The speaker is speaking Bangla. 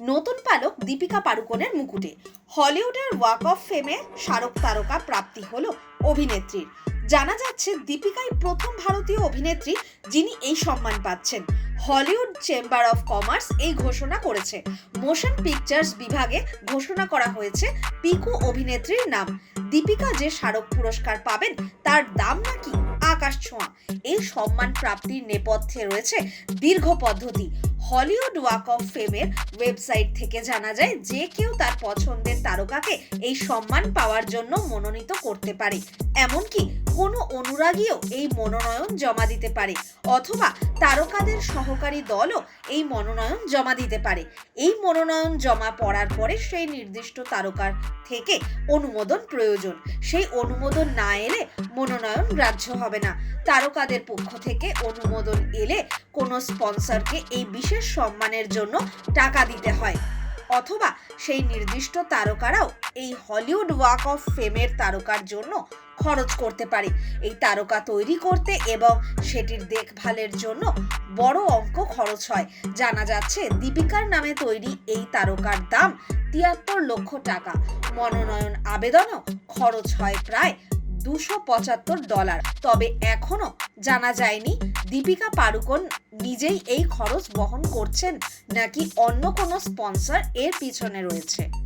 নতুন পালক দীপিকা পাড়ুকোনের মুকুটে। হলিউডের ওয়াক অফ ফেমে স্মারক তারকা প্রাপ্তি হলো অভিনেত্রীর। জানা যাচ্ছে দীপিকাই প্রথম ভারতীয় অভিনেত্রী যিনি এই সম্মান পাচ্ছেন। হলিউড চেম্বার অফ কমার্স এই ঘোষণা করেছে। মোশন পিকচার্স বিভাগে ঘোষণা করা হয়েছে পিকু অভিনেত্রীর নাম। দীপিকা যে স্মারক পুরস্কার পাবেন তার দাম নাকি আকাশ ছোঁয়া। এই সম্মান প্রাপ্তির নেপথ্যে রয়েছে দীর্ঘ পদ্ধতি। হলিউড ওয়াক অফ ফেমের ওয়েবসাইট থেকে জানা যায় যে কেউ তার পছন্দের তারকাকে এই সম্মান পাওয়ার জন্য মনোনীত করতে পারে। এমনকি কোনো অনুরাগীও এই মনোনয়ন জমা দিতে পারে, অথবা তারকাদের সহকারী দলও এই মনোনয়ন জমা দিতে পারে। এই মনোনয়ন জমা পড়ার পরে সেই নির্দিষ্ট তারকার থেকে অনুমোদন প্রয়োজন। সেই অনুমোদন না এলে মনোনয়ন গ্রাহ্য হবে না। তারকাদের পক্ষ থেকে অনুমোদন এলে কোনো স্পন্সরকে এই বিশেষ সম্মানের জন্য টাকা দিতে হয়। অথবা সেই নির্দিষ্ট তারকারাও এই হলিউড ওয়াক অফ ফেমের তারকার জন্য খরচ করতে পারে। এই তারকা তৈরি করতে এবং সেটির দেখভালের জন্য বড় অঙ্ক খরচ হয়। জানা যাচ্ছে দীপিকার নামে তৈরি এই তারকার দাম তিয়াত্তর লক্ষ টাকা। মনোনয়ন আবেদনও খরচ হয় প্রায় দুশো পঁচাত্তর ডলার। তবে এখনও জানা যায়নি দীপিকা পাড়ুকোন নিজেই এই খরচ বহন করছেন নাকি অন্য কোনো স্পন্সর এর পিছনে রয়েছে?